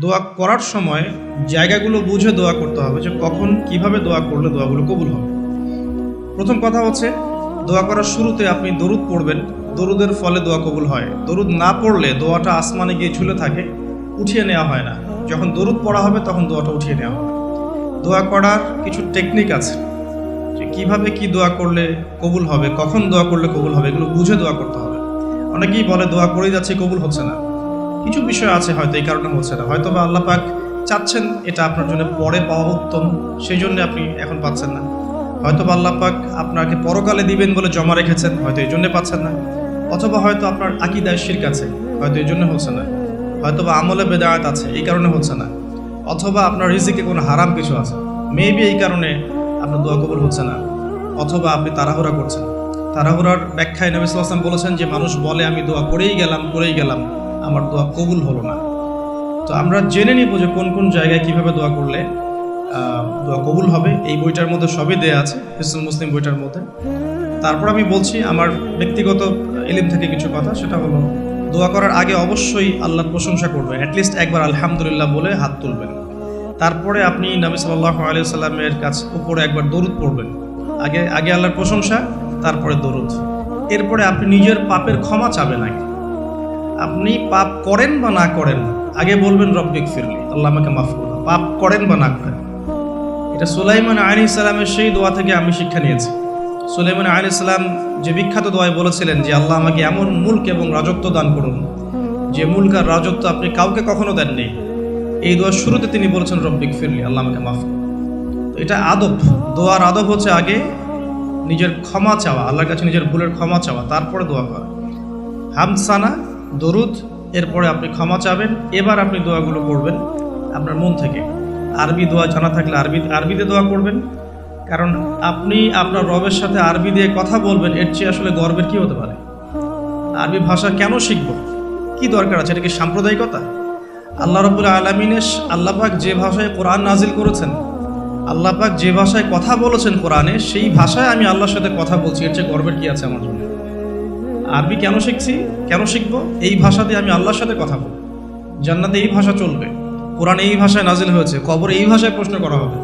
দোয়া করার সময় জায়গাগুলো বুঝে দোয়া করতে হবে যে কখন কীভাবে দোয়া করলে দোয়াগুলো কবুল হবে। প্রথম কথা হচ্ছে, দোয়া করার শুরুতে আপনি দরুদ পড়বেন। দরুদের ফলে দোয়া কবুল হয়। দরুদ না পড়লে দোয়াটা আসমানে গিয়ে ঝুলে থাকে, উঠিয়ে নেওয়া হয় না। যখন দরুদ পড়া হবে তখন দোয়াটা উঠিয়ে নেওয়া হবে। দোয়া করার কিছু টেকনিক আছে, যে কীভাবে কি দোয়া করলে কবুল হবে, কখন দোয়া করলে কবুল হবে, এগুলো বুঝে দোয়া করতে হবে। অনেকেই বলে, দোয়া করেই যাচ্ছে, কবুল হচ্ছে না। কিছু বিষয় আছে হয়তো এই কারণে হচ্ছে না। হয়তো বা আল্লাহ পাক চাচ্ছেন এটা আপনার জন্য পরে পাওয়া উত্তম, সেই জন্য আপনি এখন পাচ্ছেন না। হয়তো বা আল্লাহ পাক আপনাকে পরকালে দিবেন বলে জমা রেখেছেন, হয়তো এই জন্য পাচ্ছেন না। অথবা হয়তো আপনার আকিদায় শির্ক আছে, হয়তো এই জন্য হচ্ছে না। হয়তো বা আমলে বেদায়াত আছে, এই কারণে হচ্ছে না। অথবা আপনার রিজিকে কোনো হারাম কিছু আছে মেবি এই কারণে আপনার দোয়া কবুল হচ্ছে না। অথবা আপনি তাড়াহুড়া করছেন। তাড়াহুড়ার ব্যাখ্যায় নবী বলেছেন যে, মানুষ বলে, আমি দোয়া করেই গেলাম করেই গেলাম। আমার দোয়া কবুল হলো না। তো আমরা জেনে নিব যে কোন কোন জায়গায় কীভাবে দোয়া করলে দোয়া কবুল হবে। এই বইটার মধ্যে সবই দেয়া আছে হিসুল মুসলিম বইটার মধ্যে। তারপর আমি বলছি, আমার ব্যক্তিগত ইলিম থেকে কিছু কথা, সেটা হলো, দোয়া করার আগে অবশ্যই আল্লাহর প্রশংসা করবেন অ্যাটলিস্ট একবার আলহামদুলিল্লাহ বলে হাত তুলবেন। তারপরে আপনি নবী সাল্লাহ আলিয়া সাল্লামের কাছ উপরে একবার দরুদ পড়বেন। আগে আগে আল্লাহর প্রশংসা, তারপরে দরুদ। এরপরে আপনি নিজের পাপের ক্ষমা চাবেন আগে। আপনি পাপ করেন বা না করেন, আগে বলবেন রব্বিক ফিরলি আল্লাহ আমাকে মাফ করুন পাপ করেন বা না করেন। এটা সুলাইমান আলী ইসলামের সেই দোয়া থেকে আমি শিক্ষা নিয়েছি। সুলাইমান আলী ইসলাম যে বিখ্যাত দোয়ায় বলেছিলেন যে, আল্লাহ আমাকে এমন মুল্ক এবং রাজত্ব দান করুন, যে মুল্ক আর রাজত্ব আপনি কাউকে কখনো দেননি। এই দোয়ার শুরুতে তিনি বলেছেন রব্বিক ফিরলি আল্লাহ আমাকে মাফ এটা আদব। দোয়ার আদব হচ্ছে আগে নিজের ক্ষমা চাওয়া, আল্লাহর কাছে নিজের ভুলের ক্ষমা চাওয়া, তারপরে দোয়া করা। হামসানা দরুদ, এরপরে আপনি ক্ষমা চাবেন, এবার আপনি দোয়াগুলো করবেন আপনার মন থেকে। আরবি দোয়া জানা থাকলে আরবি, আরবিতে দোয়া করবেন কারণ আপনি আপনার রবের সাথে আরবি দিয়ে কথা বলবেন, এর চেয়ে আসলে গর্বের কি হতে পারে? আরবি ভাষা কেন শিখব? কি দরকার আছে? এটা কি সাম্প্রদায়িকতা? আল্লাহ রবুল্লা আলমিনের আল্লাপাক যে ভাষায় কোরআন নাজিল করেছেন আল্লাপাক যে ভাষায় কথা বলেছেন কোরআনে, সেই ভাষায় আমি আল্লাহর সাথে কথা বলছি, এর চেয়ে গর্বের কি আছে আমার জন্য? আরবি কেন শিখছি? কেন শিখব? এই ভাষা দিয়ে আমি আল্লাহর সাথে কথা বলব। জান্নাতে এই ভাষা চলবে। কোরআন এই ভাষায় নাজিল হয়েছে, কবর এই ভাষায় প্রশ্ন করা হবে।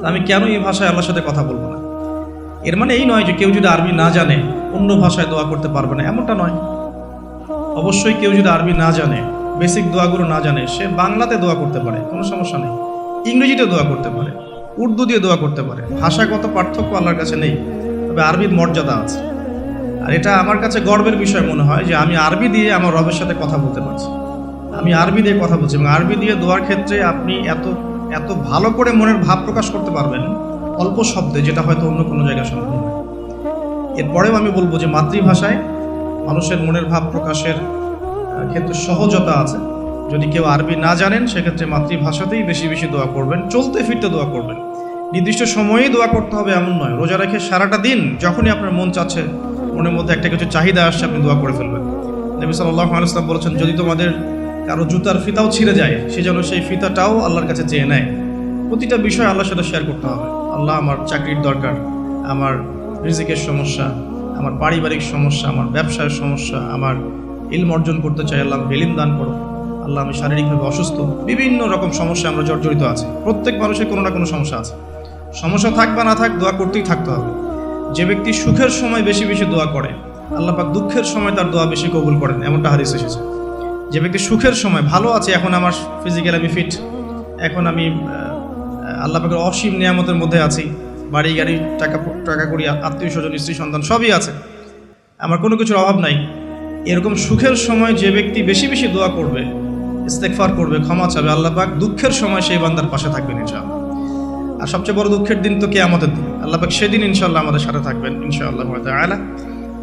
তা আমি কেন এই ভাষায় আল্লাহর সাথে কথা বলব না? এর মানে এই নয় যে কেউ যদি আরবি না জানে, অন্য ভাষায় দোয়া করতে পারবে না, এমনটা নয়। অবশ্যই কেউ যদি আরবি না জানে বেসিক দোয়াগুলো না জানে, সে বাংলাতে দোয়া করতে পারে, কোনো সমস্যা নেই। ইংরেজিতে দোয়া করতে পারে উর্দু দিয়ে দোয়া করতে পারে। ভাষাগত পার্থক্য আল্লাহর কাছে নেই, তবে আরবির মর্যাদা আছে। আর এটা আমার কাছে গর্বের বিষয় মনে হয় যে আমি আরবি দিয়ে আমার রবের সাথে কথা বলতে পারছি। আমি আরবি দিয়ে কথা বলছি এবং আরবি দিয়ে দোয়ার ক্ষেত্রে আপনি এত এত ভালো করে মনের ভাব প্রকাশ করতে পারবেন অল্প শব্দে, যেটা হয়তো অন্য কোনো জায়গায় সম্ভব নয়। এরপরেও আমি বলব যে মাতৃভাষায় মানুষের মনের ভাব প্রকাশের ক্ষেত্রে সহজতা আছে। যদি কেউ আরবি না জানেন, সেক্ষেত্রে মাতৃভাষাতেই বেশি বেশি দোয়া করবেন, চলতে ফিরতে দোয়া করবেন। নির্দিষ্ট সময়েই দোয়া করতে হবে এমন নয়। রোজা রেখে সারাটা দিন যখনই আপনার মন চাচ্ছে মনের মধ্যে একটা কিছু চাহিদা আসছে, আপনি দোয়া করে ফেলবেন। নবী সাল্লাহ বলেছেন, যদি তোমাদের কারও জুতার ফিতাও ছিঁড়ে যায়, সে যেন সেই ফিতাটাও আল্লাহর কাছে চেয়ে নেয়। প্রতিটা বিষয় আল্লাহর সাথে শেয়ার করতে হবে। আল্লাহ আমার চাকরির দরকার, আমার রিজিকের সমস্যা, আমার পারিবারিক সমস্যা, আমার ব্যবসার সমস্যা, আমার ইলম অর্জন করতে চাই, আল্লাহ ইলিম দান করো আল্লাহ আমি শারীরিকভাবে অসুস্থ। বিভিন্ন রকম সমস্যা আমরা জর্জরিত আছি। প্রত্যেক মানুষের কোনো না কোনো সমস্যা আছে। সমস্যা থাক বা না থাক, দোয়া করতেই থাকতে হবে। যে ব্যক্তি সুখের সময় বেশি বেশি দোয়া করে, আল্লাহ পাক দুঃখের সময় তার দোয়া বেশি কবুল করেন, এমনটা হাদিস এসেছে। যে ব্যক্তি সুখের সময়, ভালো আছে, এখন আমার ফিজিক্যাল আমি ফিট এখন আমি আল্লাহ পাকের অসীম নিয়ামতের মধ্যে আছি, বাড়ি, গাড়ি, টাকা টাকা করি, আত্মীয় স্বজন, স্ত্রী, সন্তান, সবই আছে। আমার কোনো কিছুর অভাব নাই। এরকম সুখের সময় যে ব্যক্তি বেশি বেশি দোয়া করবে ইস্তেকফার করবে, ক্ষমা চাবে, আল্লাহ পাক দুঃখের সময় সেই বান্দার পাশে থাকবেন, ইনশাআল্লাহ। আর সবচেয়ে বড় দুঃখের দিন তো কে আমাদের দিন। আল্লাহ পাক সেদিন ইনশাআল্লাহ আমাদের সাথে থাকবেন, ইনশাআল্লাহ আলা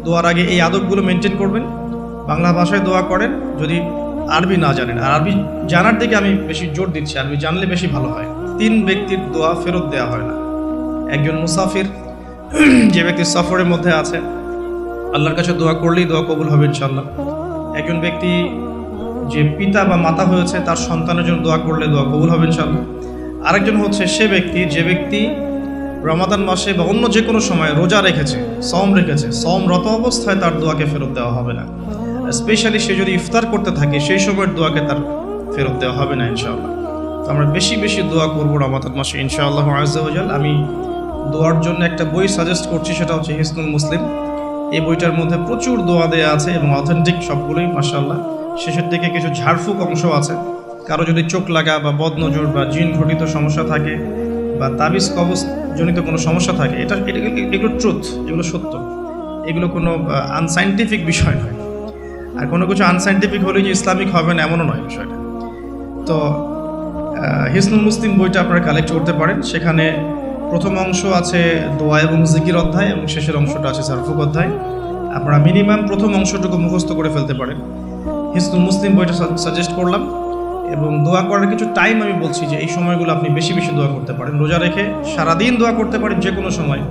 দোয়ার আগে এই আদবগুলো মেনটেন করবেন, বাংলা ভাষায় দোয়া করেন, যদি আরবি না জানেন। আর আরবি জানার দিকে আমি বেশি জোর দিচ্ছি, আরবি জানলে বেশি ভালো হয়। তিন ব্যক্তির দোয়া ফেরত দেওয়া হয় না। একজন মুসাফির, যে ব্যক্তি সফরের মধ্যে আছে, আল্লাহর কাছে দোয়া করলেই দোয়া কবুল হবে ইনশাল্লাহ একজন ব্যক্তি যে পিতা বা মাতা হয়েছে, তার সন্তানের জন্য দোয়া করলে দোয়া কবুল হবে ইনশাল্লাহ আরেকজন হচ্ছে সে ব্যক্তি, যে ব্যক্তি রমাদান মাসে বা অন্য যে কোনো সময় রোজা রেখেছে সম রেখেছে সমরত অবস্থায় তার দোয়াকে ফেরত দেওয়া হবে না। স্পেশালি সে যদি ইফতার করতে থাকে, সেই সময়ের দোয়াকে তার ফেরত দেওয়া হবে না ইনশাআল্লাহ। তো আমরা বেশি বেশি দোয়া করব রমাদান মাসে ইনশাআল্লাহ আজাল আমি দোয়ার জন্য একটা বই সাজেস্ট করছি, সেটা হচ্ছে হিসনুল মুসলিম। এই বইটার মধ্যে প্রচুর দোয়া দেওয়া আছে এবং অথেন্টিক সবগুলোই মাসাল্লাহ শেষের দিকে কিছু ঝাড়ফুঁক অংশ আছে। কারও যদি চোখ লাগা বা বদনজর বা জিন ঘটিত সমস্যা থাকে বা তাবিজ কবজ জনিত কোনো সমস্যা থাকে, এটা এগুলো ট্রুথ এগুলো সত্য। এগুলো কোনো আনসাইন্টিফিক বিষয় নয়। আর কোনো কিছু আনসাইন্টিফিক হলে যে ইসলামিক হবে না, এমনও নয় বিষয়টা। তো হিসনুল মুসলিম বইটা আপনারা কালেক্ট করতে পারেন। সেখানে প্রথম অংশ আছে দোয়া এবং জিকির অধ্যায় এবং শেষের অংশটা আছে সারফুক অধ্যায়। আপনারা মিনিমাম প্রথম অংশটুকু মুখস্থ করে ফেলতে পারেন। হিসনুল মুসলিম বইটা সাজেস্ট করলাম। এবং দোয়া করার কিছু টাইম আমি বলছি যে, এই সময়গুলো আপনি বেশি বেশি দোয়া করতে পারেন। রোজা রেখে সারাদিন দোয়া করতে পারেন যে কোনো সময়।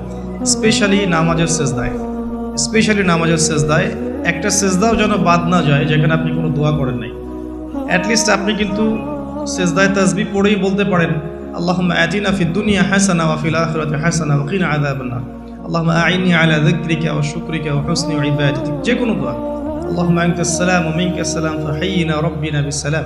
স্পেশালি নামাজের সেজদায়। স্পেশালি নামাজের সেজদায়। একটা সেজদাও যেন বাদ না যায়, যেখানে আপনি কোনো দোয়া করেন নাই। অ্যাটলিস্ট আপনি কিন্তু সেজদায় তাসবি পড়েই বলতে পারেন আল্লাহ আতিনা ফিদ দুনিয়া হাসানা ওয়া ফিল আখিরাতি হাসানা ওয়া কিনা আযাবান নার আল্লাহুম্মা আইনি আলা যিকরিকা ওয়া শুকরিকা ওয়া হুসনি ইবাদাতিক। যে কোনো দোয়া। আল্লাহুম্মা আনতাস সালাম ওয়া মিনকাস সালাম ফাহাইয়িনা রাব্বিনা বিস সালাম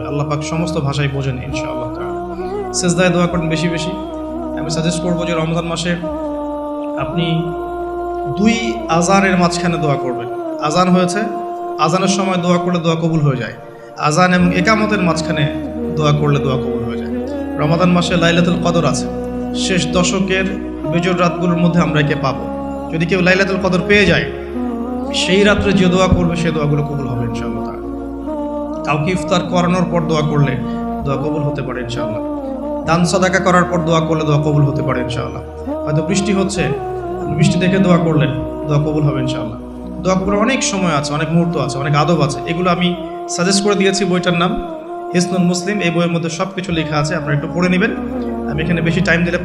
আল্লাহ পাক সমস্ত ভাষায় বোঝেন ইনশাআল্লাহ। সেজদায় দোয়া করেন বেশি বেশি। আমি সাজেস্ট করব যে রমজান মাসে আপনি দুই আজানের মাঝখানে দোয়া করবেন। আজান হয়েছে, আজানের সময় দোয়া করলে দোয়া কবুল হয়ে যায়। আজান এবং একামতের মাঝখানে দোয়া করলে দোয়া কবুল হয়ে যায়। রমাদান মাসে লাইলাতুল কদর আছে। শেষ দশকের বেজর রাতগুলোর মধ্যে আমরা একে পাবো। যদি কেউ লাইলাতুল কদর পেয়ে যায়, সেই রাত্রে যে দোয়া করবে সেই দোয়াগুলো কবুল। কাউকে ইফতার করানোর পর দোয়া করলে দোয়া কবুল হতে পারে ইনশাআল্লাহ। দান সদাকা করার পর দোয়া করলে দোয়া কবুল হতে পারে ইনশাআল্লাহ। হয়তো বৃষ্টি হচ্ছে বৃষ্টি দেখে দোয়া করলেন, দোয়া কবুল হবে ইনশাআল্লাহ। দোয়া কবুলের অনেক সময় আছে, অনেক মুহূর্ত আছে, অনেক আদব আছে। এগুলো আমি সাজেস্ট করে দিয়েছি বইটার নাম, হিসনুল মুসলিম। এই বইয়ের মধ্যে সব কিছু লেখা আছে, আপনারা একটু পড়ে নেবেন। আমি এখানে বেশি টাইম দিলে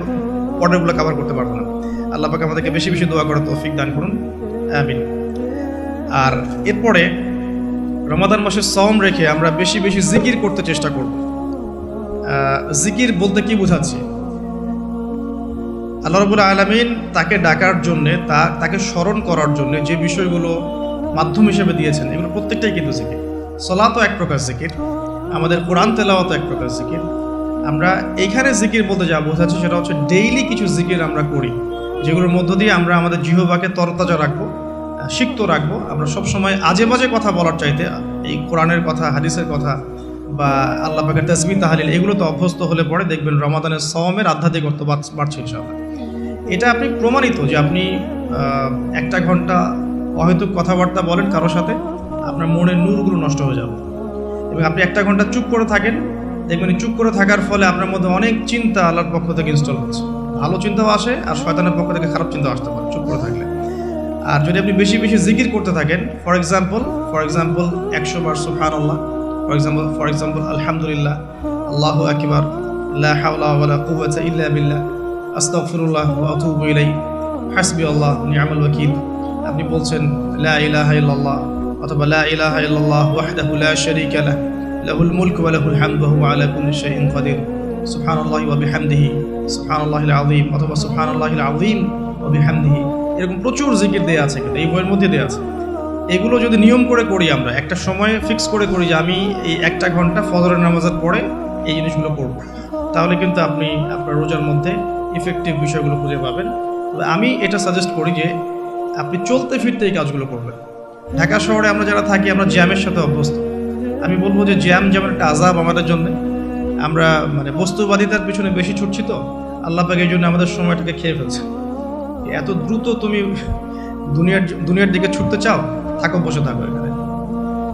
পর্ডারগুলো কভার করতে পারব না। আল্লাহ পাকে আমাদেরকে বেশি বেশি দোয়া করার তৌফিক দান করুন। আমিন। আর এরপরে রমাদান মাসে সম রেখে আমরা বেশি বেশি জিকির করতে চেষ্টা করব। জিকির বলতে কি বোঝাচ্ছি? আল্লাহ রবুল আলমিন তাকে ডাকার জন্যে, তা, তাকে স্মরণ করার জন্য যে বিষয়গুলো মাধ্যম হিসেবে দিয়েছেন, এগুলো প্রত্যেকটাই কিন্তু জিকির। সলাতও এক প্রকার জিকির, আমাদের কোরআন তেলাওয়াতও এক প্রকার জিকির। আমরা এইখানে জিকির বলতে যা বোঝাচ্ছি সেটা হচ্ছে ডেইলি কিছু জিকির আমরা করি, যেগুলোর মধ্য দিয়ে আমরা আমাদের জিহবাকে তরতাজা রাখব। সিক্ত রাখব। আমরা সবসময় আজে বাজে কথা বলার চাইতে এই কোরআনের কথা, হাদিসের কথা বা আল্লাহ পাকের তসমি তাহালিল এগুলো তো অভ্যস্ত হলে পরে দেখবেন রমাদানের সওমের আধ্যাত্মিকত্ব বাড়- বাড়ছে ইনশাআল্লাহ। এটা আপনি প্রমাণিত যে আপনি একটা ঘণ্টা অহেতুক কথাবার্তা বলেন কারোর সাথে, আপনার মনের নূরগুলো নষ্ট হয়ে যাবে। এবং আপনি একটা ঘণ্টা চুপ করে থাকেন, দেখবেন চুপ করে থাকার ফলে আপনার মধ্যে অনেক চিন্তা আল্লাহর পক্ষ থেকে ইনস্টল হচ্ছে। ভালো চিন্তাও আসে আর শয়তানের পক্ষ থেকে খারাপ চিন্তা আসতে পারে, চুপ করে থাকলে। আর যদি আপনি বেশি বেশি জিকির করতে থাকেন ফর এক্সাম্পল ফর এক্সাম্পল একশো বার সুফান আল্লাহ ফর এক্সাম্পল ফর এক্সাম্পল আলহামদুলিল্লাহ, আল্লাহু আকবার ইল্লা ওয়া আতুবু ইলাই হাসবি আল্লাহ নি'মাল ওয়াকিল। আপনি বলছেন, লা ইলাহা ইল্লাল্লাহ, অথবা লা ইলাহা ইল্লাল্লাহ ওয়াহদাহু লা শারীকা লাহ, লাহুল মুলকু ওয়া লাহুল হামদু, ওয়া হুয়া আলা কুল্লি শাইইন কাদির সুবহানাল্লাহি ওয়া বিহামদিহি, সুবহানাল্লাহিল আযীম, অথবা সুবহানাল্লাহিল আযীম, ওয়া বিহামদিহি। এরকম প্রচুর জিকির দেয়া আছে কিন্তু, এই বইয়ের মধ্যে দেওয়া আছে। এগুলো যদি নিয়ম করে করি আমরা, একটা সময় ফিক্স করে করি যে আমি এই একটা ঘণ্টা ফজরের নামাজের পরে এই জিনিসগুলো করব তাহলে কিন্তু আপনি আপনার রোজার মধ্যে ইফেক্টিভ বিষয়গুলো খুঁজে পাবেন। তবে আমি এটা সাজেস্ট করি যে আপনি চলতে ফিরতে এই কাজগুলো করবেন। ঢাকা শহরে আমরা যারা থাকি, আমরা জ্যামের সাথে অভ্যস্ত। আমি বলব যে জ্যাম যেমন একটা আজাব আমাদের জন্য, আমরা মানে বস্তুবাদিতার পিছনে বেশি ছুটছি তো, আল্লাহ পাক এই জন্য আমাদের সময়টাকে খেয়ে ফেলছে। এত দ্রুত তুমি দুনিয়ার দুনিয়ার দিকে ছুটতে চাও? থাকো, বসে থাকো এখানে।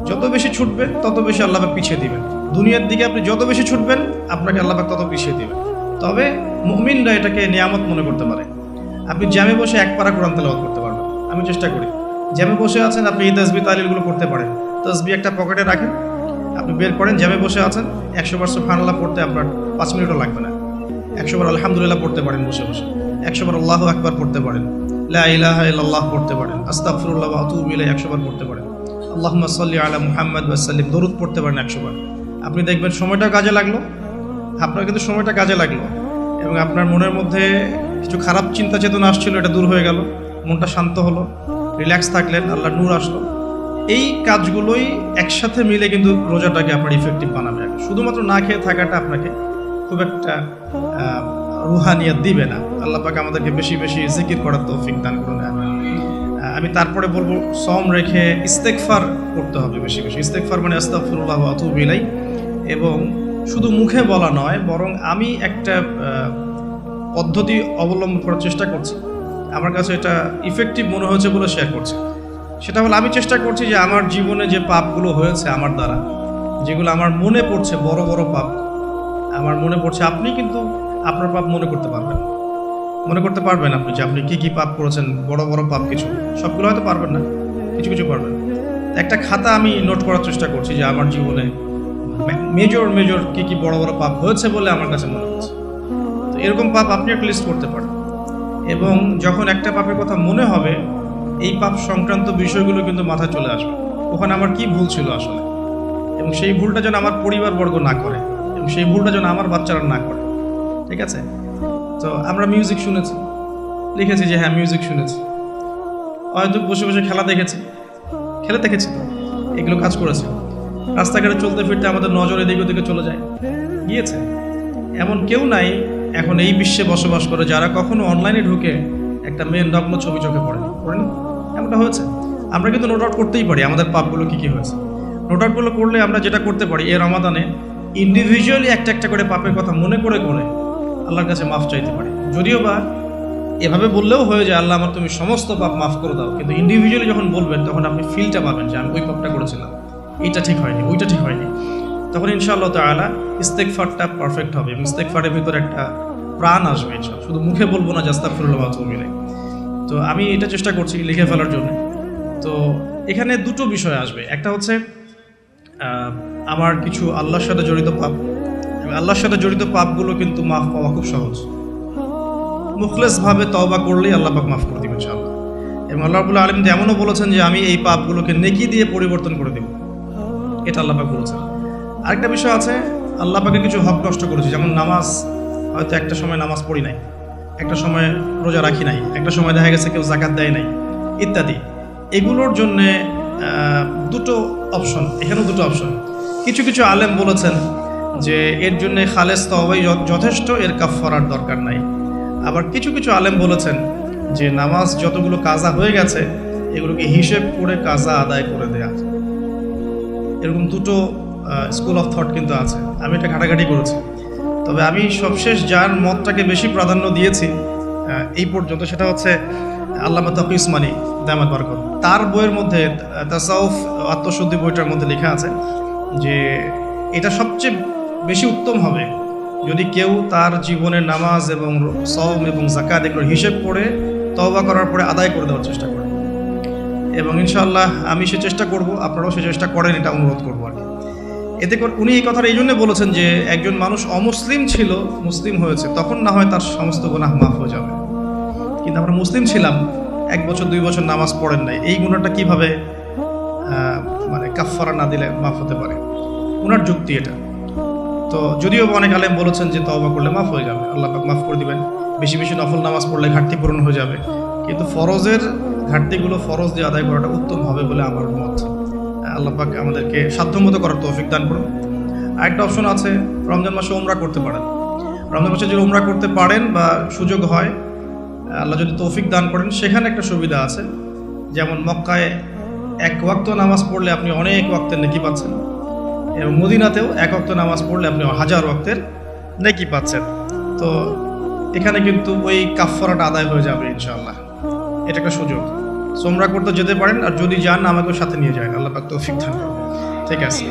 যত বেশি ছুটবেন তত বেশি আল্লাহ পিছিয়ে দিবেন। দুনিয়ার দিকে আপনি যত বেশি ছুটবেন, আপনাকে আল্লাহ তত পিছিয়ে দিবেন। তবে মুমিনরা এটাকে নিয়ামত মনে করতে পারে। আপনি জ্যামে বসে এক পারা কোরআন তেলাওয়াত করতে পারবেন। আমি চেষ্টা করি। জ্যামে বসে আছেন, আপনি এই তসবি তালিলগুলো করতে পারেন। তসবি একটা পকেটে রাখেন, আপনি বের করেন, জ্যামে বসে আছেন, একশো বার সুবহানাল্লাহ পড়তে আপনার পাঁচ মিনিটও লাগবে না। একশো বার আলহামদুলিল্লাহ পড়তে পারেন বসে বসে। একশো বার আল্লাহ একবার পড়তে পারেন। লা ইলাহা ইল্লাল্লাহ পড়তে পারেন। আস্তাগফিরুল্লাহ ওয়া আতুবু ইলাইহি পড়তে পারেন। আল্লাহুম্মা সাল্লি আলা মুহাম্মদ ওয়া দরুদ পড়তে পারেন একশোবার। আপনি দেখবেন সময়টা কাজে লাগল। আপনার কিন্তু সময়টা কাজে লাগল। এবং আপনার মনের মধ্যে কিছু খারাপ চিন্তা চেতনা আসছিল, এটা দূর হয়ে গেল। মনটা শান্ত হলো। রিল্যাক্স থাকলেন আল্লাহ নূর আসলো। এই কাজগুলোই একসাথে মিলে কিন্তু রোজাটাকে আপনার ইফেক্টিভ বানাবে। শুধুমাত্র না খেয়ে থাকাটা আপনাকে খুব একটা রুহানিয়াত দিবে না। আল্লাহ পাক আমাদেরকে বেশি বেশি জিকির করার তৌফিক দান করুন আমি তারপরে বলব সম রেখে ইস্তেকফার করতে হবে বেশি বেশি। ইস্তেকফার মানে আস্তাগফিরুল্লাহ ওয়া আতুবু এবং শুধু মুখে বলা নয়, বরং আমি একটা পদ্ধতি অবলম্বন করার চেষ্টা করছি। আমার কাছে এটা ইফেক্টিভ মনে হয়েছে বলে শেয়ার করছি। সেটা হলো, আমি চেষ্টা করছি যে আমার জীবনে যে পাপগুলো হয়েছে আমার দ্বারা, যেগুলো আমার মনে পড়ছে বড় বড় পাপ, আমার মনে পড়ছে আপনি কিন্তু আপনার পাপ মনে করতে পারবেন। মনে করতে পারবেন আপনি যে আপনি কী কী পাপ করেছেন, বড় বড় পাপ কিছু। সবগুলো হয়তো পারবেন না। কিছু কিছু পারবেন। একটা খাতা আমি নোট করার চেষ্টা করছি যে আমার জীবনে মেজর মেজর কী কী বড় বড় পাপ হয়েছে বলে আমার কাছে মনে হচ্ছে। তো এরকম পাপ আপনি একটা লিস্ট করতে পারেন। এবং যখন একটা পাপের কথা মনে হবে, এই পাপ সংক্রান্ত বিষয়গুলো কিন্তু মাথায় চলে আসবে। ওখানে আমার কি ভুল ছিল আসলে? এবং সেই ভুলটা যেন আমার পরিবারবর্গ না করে, এবং সেই ভুলটা যেন আমার বাচ্চারা না করে। ঠিক আছে? তো আমরা মিউজিক শুনেছি। লিখেছি যে হ্যাঁ মিউজিক শুনেছি। হয়তো বসে বসে খেলা দেখেছি। খেলে দেখেছি তো। এগুলো কাজ করেছে। রাস্তাঘাটে চলতে ফিরতে আমাদের নজর এদিকে ওদিকে চলে যায়। গিয়েছে। এমন কেউ নাই এখন এই বিশ্বে বসবাস করে যারা কখনো অনলাইনে ঢুকে একটা মেয়ের নগ্ন ছবি চোখে পড়েনি পড়েনি এমনটা হয়েছে? আমরা কিন্তু নোট আউট করতেই পারি আমাদের পাপগুলো কী কী হয়েছে। নোট আউটগুলো করলে আমরা যেটা করতে পারি এর রমাদানে ইন্ডিভিজুয়ালি একটা একটা করে পাপের কথা মনে করে করে আল্লাহর কাছে মাফ চাইতে পারি। যদিও বা এভাবে বললেও হয়ে যায়, আল্লাহ আমার তুমি সমস্ত পাপ মাফ করে দাও। কিন্তু ইন্ডিভিজুয়ালি যখন বলবেন, তখন আপনি ফিলটা পাবেন যে, আমি ওই পাপটা করেছিলাম। এইটা ঠিক হয়নি, ওইটা ঠিক হয়নি। তখন ইনশাআল্লাহ তাআলা ইস্তেকফারটা পারফেক্ট হবে এবং ইস্তেকফারের ভিতরে একটা প্রাণ আসবে ইনশাআল্লাহ। শুধু মুখে বলব না জাস্তাফিরুল্লাহ মিলে তো আমি এটা চেষ্টা করছি লিখে ফেলার জন্য। তো এখানে দুটো বিষয় আসবে। একটা হচ্ছে আমার কিছু আল্লাহর সাথে জড়িত পাপ। আল্লাহর সাথে জড়িত পাপগুলো কিন্তু মাফ পাওয়া খুব সহজ। মুখলেসভাবে তওবা করলেই আল্লাহ পাক মাফ করে দিবেন ইনশাআল্লাহ। এবং আল্লাহ রাবুল আলম এমনও বলেছেন যে আমি এই পাপগুলোকে নেকি দিয়ে পরিবর্তন করে দেব। এটা আল্লাহ পাক বলেছেন। আরেকটা বিষয় আছে, আল্লাহ পাকে কিছু হক নষ্ট করেছি। যেমন নামাজ, হয়তো একটা সময় নামাজ পড়ি নাই, একটা সময় রোজা রাখি নাই, একটা সময় দেখা গেছে কেউ জাকাত দেয় নাই, ইত্যাদি। এগুলোর জন্যে দুটো অপশন, এখানেও দুটো অপশন। কিছু কিছু আলেম বলেছেন যে এর জন্য খালেস তবাই যথেষ্ট, এর কাফারার দরকার নাই। আবার কিছু কিছু আলেম বলেছেন যে নামাজ যতগুলো কাজা হয়ে গেছে, এগুলোকে হিসেব করে কাজা আদায় করে দেয়া। এরকম দুটো স্কুল অফ থট কিন্তু আছে। আমি এটা ঘাটাঘাটি করেছি। তবে আমি সবশেষ যার মতটাকে বেশি প্রাধান্য দিয়েছি এই পর্যন্ত সেটা হচ্ছে আল্লামা তকি ইসমানি দামাত বারকত। তার বইয়ের মধ্যে তাসাউফ আত্মশুদ্ধি বইটার মধ্যে লেখা আছে যে এটা সবচেয়ে বেশি উত্তম হবে। যদি কেউ তার জীবনের নামাজ এবং সম এবং জাকাত এগুলোর হিসেব করে, তওবা করার পরে আদায় করে দেওয়ার চেষ্টা করে। এবং ইনশাআল্লাহ আমি সে চেষ্টা করব, আপনারাও সে চেষ্টা করেন, এটা অনুরোধ করব আর কি। এতে করে উনি এই কথাটা এই জন্য বলেছেন যে, একজন মানুষ অমুসলিম ছিল, মুসলিম হয়েছে, তখন না হয় তার সমস্ত গুনাহ মাফ হয়ে যাবে। কিন্তু আমরা মুসলিম ছিলাম, এক বছর, দুই বছর নামাজ পড়েন নাই। এই গুণাটা কীভাবে মানে কাফফারা না দিলে মাফ হতে পারে? ওনার যুক্তি এটা। তো যদিও অনেক আলেম বলেছেন যে তওবা করলে মাফ হয়ে যাবে, আল্লাহ পাক মাফ করে দিবেন। বেশি বেশি নফল নামাজ পড়লে ঘাটতি পূরণ হয়ে যাবে। কিন্তু ফরজের ঘাটতিগুলো ফরজ দিয়ে আদায় করাটা উত্তম হবে বলে আমার মত। আল্লাহ পাক আমাদেরকে সাধ্যমতো করার তৌফিক দান করুন। আরেকটা অপশন আছে, রমজান মাসে ওমরা করতে পারেন। রমজান মাসে যদি ওমরা করতে পারেন বা সুযোগ হয়, আল্লাহ যদি তৌফিক দান করেন, সেখানে একটা সুবিধা আছে। যেমন মক্কায় এক ওয়াক্ত নামাজ পড়লে আপনি অনেক ওয়াক্তের নেকি পাচ্ছেন। এবং মদিনাতেও এক অক্ত নামাজ পড়লে আপনি হাজার অক্তের নেকি পাচ্ছেন। তো এখানে কিন্তু ওই কাফফারাটা আদায় হয়ে যাবে ইনশাল্লাহ এটা একটা সুযোগ। সোমরা করতে যেতে পারেন, আর যদি যান, আমাকেও সাথে নিয়ে যায় আল্লাহ পাক তৌফিক থাকবে ঠিক আছে।